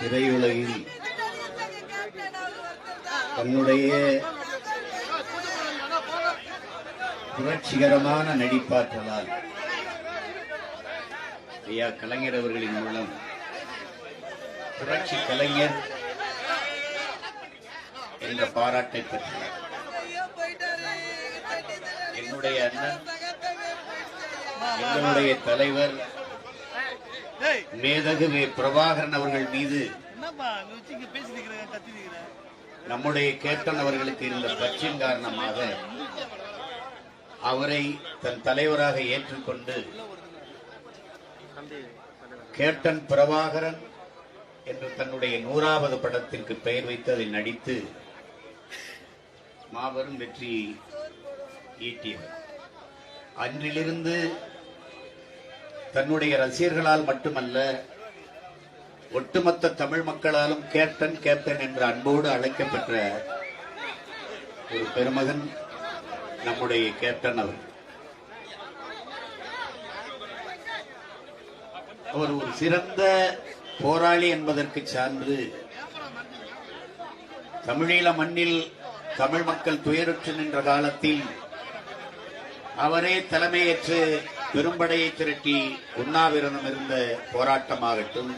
திரையுலகில் தன்னுடைய புரட்சிகரமான நடிப்பாற்றலால் ஐயா கலைஞர் அவர்களின் மூலம் புரட்சி கலைஞர் என்ற பாராட்டை பெற்றார் என்னுடைய அண்ணன் எங்களுடைய தலைவர் டேய் மேதகு வே. பிரபாகரன் அவர்கள் மீது நம்முடைய கேப்டன் அவர்களுக்கு இருந்த பற்றின் காரணமாக அவரை தன் தலைவராக ஏற்றுக்கொண்டு கேப்டன் பிரபாகரன் என்று தன்னுடைய நூறாவது படத்திற்கு பெயர் வைத்து அதில் நடித்து மாபெரும் வெற்றி ஈட்டியவர் அன்றிலிருந்து தன்னுடைய ரசிகர்களால் மட்டுமல்ல ஒட்டுமொத்த தமிழ் மக்களாலும் கேப்டன் கேப்டன் என்ற அன்போடு அழைக்கப்பெற்ற ஒரு பெருமகன் நம்முடைய கேப்டன் அவர். அவர் ஒரு சிறந்த போராளி என்பதற்கு சான்று தமிழீழ மண்ணில் தமிழ் மக்கள் துயருற்று நின்ற காலத்தில் அவரே தலைமையேற்று பெரும்படையை திரட்டி உண்ணாவிரதம் இருந்த போராட்டமாகட்டும்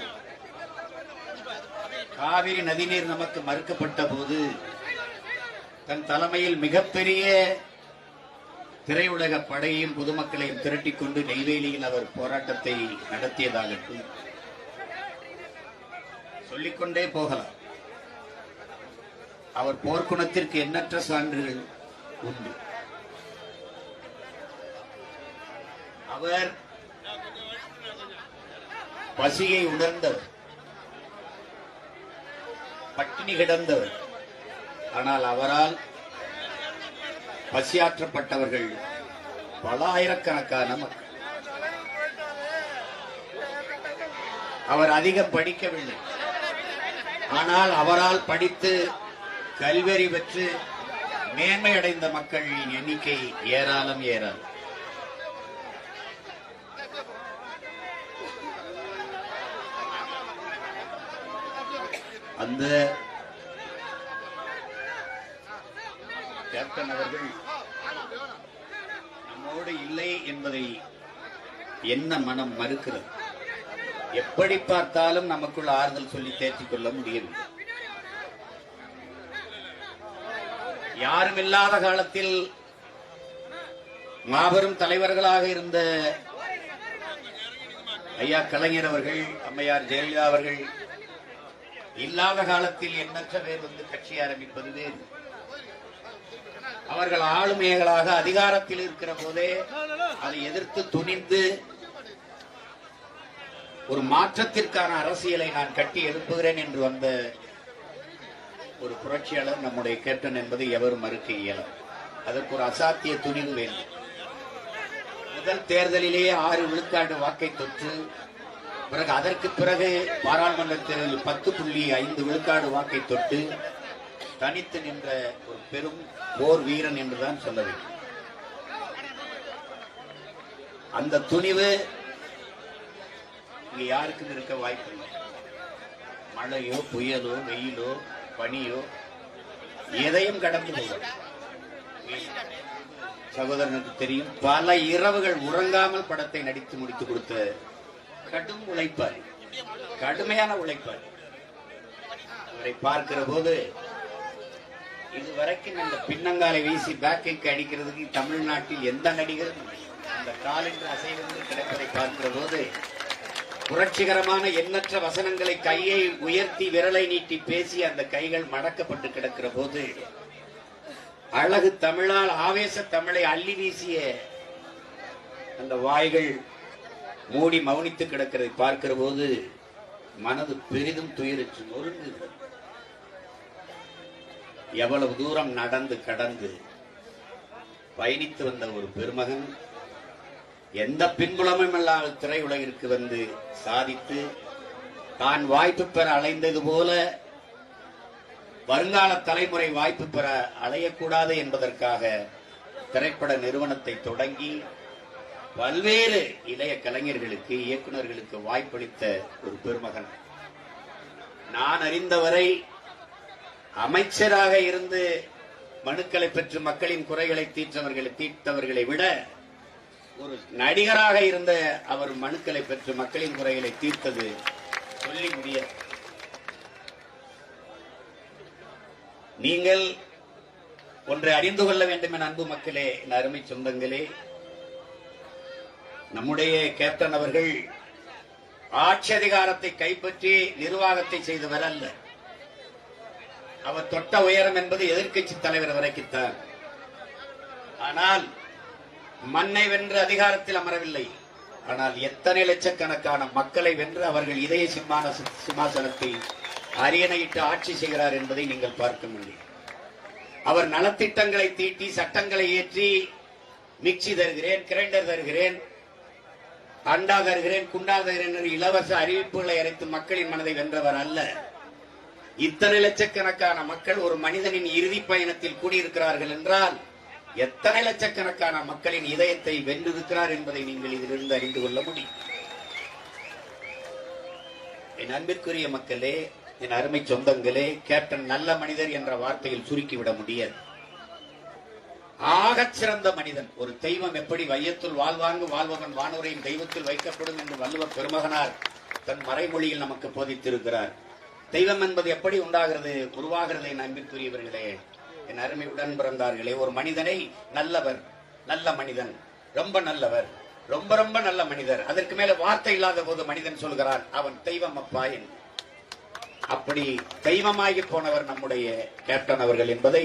காவிரி நதிநீர் நமக்கு மறுக்கப்பட்ட போது தன் தலைமையில் மிகப்பெரிய திரையுலக படையையும் பொதுமக்களையும் திரட்டி கொண்டு நெய்வேலியில் அவர் போராட்டத்தை நடத்தியதாகட்டும். சொல்லிக்கொண்டே போகலாம். அவர் போர்க்குணத்திற்கு எண்ணற்ற சான்றுகள் உண்டு. அவர் பசியை உணர்ந்தவர். பட்டினி கிடந்தவர். ஆனால் அவரால் பசியாற்றப்பட்டவர்கள் பல ஆயிரக்கணக்கான மக்கள். அவர் அதிகம் படிக்கவில்லை. ஆனால் அவரால் படித்து கல்வெறி பெற்று மேன்மை அடைந்த மக்களின் எண்ணிக்கை ஏராளம் ஏராளம். அந்த கேப்டன் அவர்கள் நம்மோடு இல்லை என்பதை என்ன மனம் மறுக்கிறது? எப்படி பார்த்தாலும் நமக்குள் ஆறுதல் சொல்லி தேற்றிக் கொள்ள முடியவில்லை. யாரும் இல்லாத காலத்தில் மாபெரும் தலைவர்களாக இருந்த ஐயா கலைஞர் அவர்கள் அம்மையார் ஜெயலலிதா அவர்கள் இல்லாத காலத்தில் எண்ணற்ற பேர் வந்து கட்சி ஆரம்பிப்பது வேறு. அவர்கள் ஆளுமைகளாக அதிகாரத்தில் இருக்கிற போதே அதை எதிர்த்து துணிந்து ஒரு மாற்றத்திற்கான அரசியலை நான் கட்டி எழுப்புகிறேன் என்று வந்த ஒரு புரட்சியாளர் நம்முடைய கேப்டன் என்பது எவரும் மறுக்க இயலும். அதற்கு ஒரு அசாத்திய துணிவு வேண்டும். முதல் தேர்தலிலேயே ஆறு விழுக்காடு வாக்கை தொற்று பிறகு அதற்கு பிறகு பாராளுமன்ற தேர்தலில் பத்து புள்ளி ஐந்து விழுக்காடு வாக்கை தொட்டு தனித்து நின்ற ஒரு பெரும் போர் வீரன் என்றுதான் சொல்ல வேண்டும். அந்த துணிவு இங்க யாருக்கும் இருக்க வாய்ப்பில்லை மழையோ புயலோ வெயிலோ பனியோ எதையும் கடந்து போகும் சகோதரனுக்கு தெரியும் பல இரவுகள் உறங்காமல் படத்தை நடித்து முடித்து கொடுத்த கடும் உழைப்பார் கடுமையான உழைப்பார் அவரை பார்க்கிற போது இதுவரைக்கும் அந்த பின்னங்காலை வீசி பேக்கைக்கு அடிக்கிறதுக்கு தமிழ்நாட்டில் எந்த நடிகரும் அந்த காலென்று அசைவிருந்து கிடப்பதை பார்க்கிற போது புரட்சிகரமான எண்ணற்ற வசனங்களை கையை உயர்த்தி விரலை நீட்டி பேசி அந்த கைகள் மடக்கப்பட்டு கிடக்கிற போது அழகு தமிழால் ஆவேச தமிழை அள்ளி வீசிய அந்த வாய்கள் மூடி மௌனித்து கிடக்கிறதை பார்க்கிற போது மனது பெரிதும் துயரிச்சு நொறுங்குகிறது எவ்வளவு தூரம் நடந்து கடந்து பயணித்து வந்த ஒரு பெருமகன் எந்த பின்புலமும் இல்லாத திரையுலகிற்கு வந்து சாதித்து தான் வாய்ப்பு பெற அலைந்தது போல வருங்கால தலைமுறை வாய்ப்பு பெற அலையக்கூடாது என்பதற்காக திரைப்பட நிறுவனத்தை தொடங்கி பல்வேறு இளைய கலைஞர்களுக்கு இயக்குனர்களுக்கு வாய்ப்பளித்த ஒரு பெருமகன். நான் அறிந்தவரை அமைச்சராக இருந்து மனுக்களை பெற்று மக்களின் குறைகளை தீர்த்தவர்களை தீர்த்தவர்களை விட ஒரு நடிகராக இருந்த அவர் மனுக்களை பெற்று மக்களின் குறைகளை தீர்த்தது சொல்லி முடிய நீங்கள் ஒன்றை அறிந்து கொள்ள வேண்டும் என அன்பு மக்களே என் அருமை சொந்தங்களே நம்முடைய கேப்டன் அவர்கள் ஆட்சி அதிகாரத்தை கைப்பற்றி நிர்வாகத்தை செய்தவர் அல்ல. அவர் தொட்ட உயரம் என்பது எதிர்க்கட்சி தலைவர் வரைக்குத்தான். ஆனால் மண்ணை வென்று அதிகாரத்தில் அமரவில்லை. ஆனால் எத்தனை லட்சக்கணக்கான மக்களை வென்று அவர்கள் இதய சிம்மான சிம்மாசனத்தை அரியணையிட்டு ஆட்சி செய்கிறார் என்பதை நீங்கள் பார்க்க முடியும். அவர் நலத்திட்டங்களை தீட்டி சட்டங்களை ஏற்றி மிக்சி தருகிறேன் கிரைண்டர் தருகிறேன் அண்டாக இருக்கிறேன் குண்டாக இருக்கிறேன் இலவச அறிவிப்புகளை அரைத்து மக்களின் மனதை வென்றவர் அல்ல. இத்தனை லட்சக்கணக்கான மக்கள் ஒரு மனிதனின் இறுதி பயணத்தில் கூடியிருக்கிறார்கள் என்றால் எத்தனை லட்சக்கணக்கான மக்களின் இதயத்தை வென்றிருக்கிறார் என்பதை நீங்கள் இதிலிருந்து அறிந்து கொள்ள முடியும். என் அன்பிற்குரிய மக்களே என் அருமை சொந்தங்களே கேப்டன் நல்ல மனிதர் என்ற வார்த்தையில் சுருக்கிவிட முடியாது. மிகச்சிறந்த மனிதன். ஒரு தெய்வம் எப்படி வையத்துள் வாழ்வாங்கு வாழ்வகன் வானூரையும் தெய்வத்தில் வைக்கப்படும் என்று வள்ளுவர் பெருமகனார் தன் மறைமொழியில் நமக்கு போதித்திருக்கிறார். தெய்வம் என்பது எப்படி உண்டாகிறது உருவாகிறது என் அன்பிற்குரியவர்களே? என் அருமை உடன் பிறந்தார்களே ஒரு மனிதனை நல்லவர் நல்ல மனிதன் ரொம்ப நல்லவர் ரொம்ப ரொம்ப நல்ல மனிதர். அதற்கு மேல வார்த்தை இல்லாத போது மனிதன் சொல்கிறான் அவன் தெய்வம் அப்பா அப்படி தெய்வமாகி போனவர் நம்முடைய கேப்டன் அவர்கள் என்பதை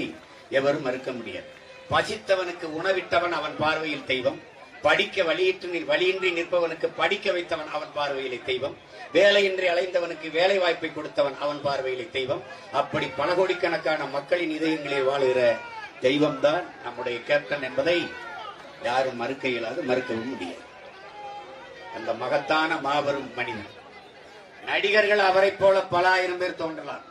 எவரும் மறுக்க முடியாது. பசித்தவனுக்கு உணவிட்டவன் அவன் பார்வையில் தெய்வம். படிக்க வழியின்றி வழியின்றி நிற்பவனுக்கு படிக்க வைத்தவன் அவன் பார்வையிலே தெய்வம். வேலையின்றி அலைந்தவனுக்கு வேலை வாய்ப்பை கொடுத்தவன் அவன் பார்வையிலே தெய்வம். அப்படி பல கோடிக்கணக்கான மக்களின் இதயங்களில் வாழுகிற தெய்வம் தான் நம்முடைய கேப்டன் என்பதை யாரும் மறுக்க இயலாது மறுக்கவும் முடியாது. அந்த மகத்தான மாபெரும் மனிதன். நடிகர்கள் அவரைப் போல பல ஆயிரம் பேர் தோன்றலாம்.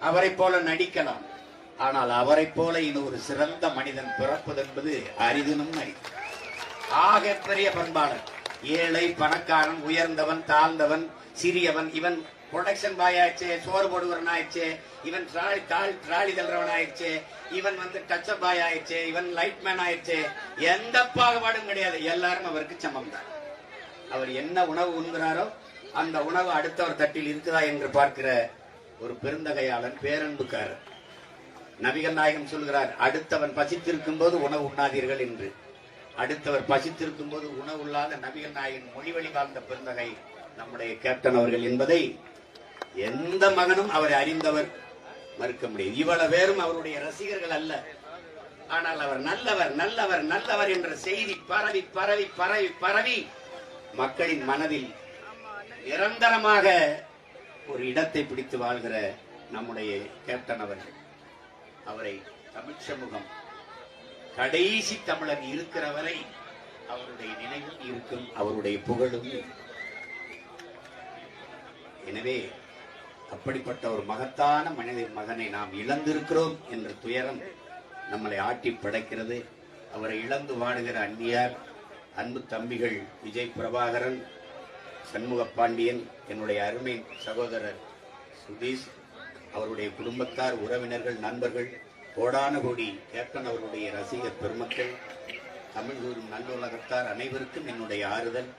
அவரைப் போல நடிக்கலாம். ஆனால் அவரைப் போல இது ஒரு சிறந்த மனிதன் பிறப்பது என்பது அரிதினும் அரிது ஆக பெரிய பண்பாளர் ஏழை பணக்காரன் உயர்ந்தவன் தாழ்ந்தவன் சிறியவன் இவன் ப்ரொடக்ஷன் பாய் ஆயிடுச்சு சோறு போடுவரன் ஆயிடுச்சு இவன் ட்ராலி தாள் ட்ராலி தள்ளுறவன் ஆயிடுச்சு இவன் வந்து டச்சப் பாய் ஆயிடுச்சு இவன் லைட் மேன் ஆயிடுச்சு எந்த பாகுபாடும் கிடையாது. எல்லாரும் அவருக்கு சமம் தான் அவர் என்ன உணவு உண்கிறாரோ அந்த உணவு அடுத்தவர் தட்டில் இருக்குதா என்று பார்க்கிற ஒரு பெருந்தகையாளன் பேரன்புக்காரர் நபிகள் நாயகம் சொல்கிறார் அடுத்தவன் பசித்திருக்கும் போது உணவு உண்ணாதீர்கள் என்று. அடுத்தவர் பசித்திருக்கும் போது உணவு இல்லாத நபிகள் நாயகன் மொழி வழி வாழ்ந்த பெருந்தகை நம்முடைய கேப்டன் அவர்கள் என்பதை எந்த மகனும் அவரை அறிந்தவர் மறுக்க முடியும் இவ்வளவு பேரும் அவருடைய ரசிகர்கள் அல்ல. ஆனால் அவர் நல்லவர் நல்லவர் நல்லவர் என்ற செய்தி பரவி பரவி பரவி பரவி மக்களின் மனதில் நிரந்தரமாக ஒரு இடத்தை பிடித்து வாழ்கிற நம்முடைய கேப்டன் அவர்கள். அவரை தமிழ் சமூகம் கடைசி தமிழன் இருக்கிற வரை அவருடைய நினைவும் இருக்கும் அவருடைய புகழும் எனவே அப்படிப்பட்ட ஒரு மகத்தான மனித மகனை நாம் இழந்திருக்கிறோம் என்ற துயரம் நம்மளை ஆட்டி படைக்கிறது. அவரை இழந்து வாடுகிற அந்நியார் அன்பு தம்பிகள் விஜய் பிரபாகரன் சண்முக பாண்டியன் என்னுடைய அருமை சகோதரர் சுதீஷ் அவருடைய குடும்பத்தார் உறவினர்கள் நண்பர்கள் கோடான கோடி கேப்டன் அவருடைய ரசிகர் பெருமக்கள் தமிழ் கூறும் நல்லுலகத்தார் அனைவருக்கும் என்னுடைய ஆறுதல்.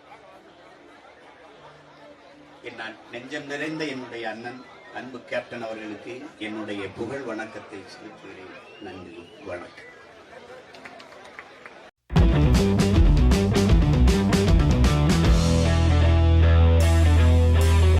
என் நெஞ்சம் நிறைந்த என்னுடைய அண்ணன் அன்பு கேப்டன் அவர்களுக்கு என்னுடைய புகழ் வணக்கத்தை செலுத்துகிறேன். நன்றி வணக்கம்.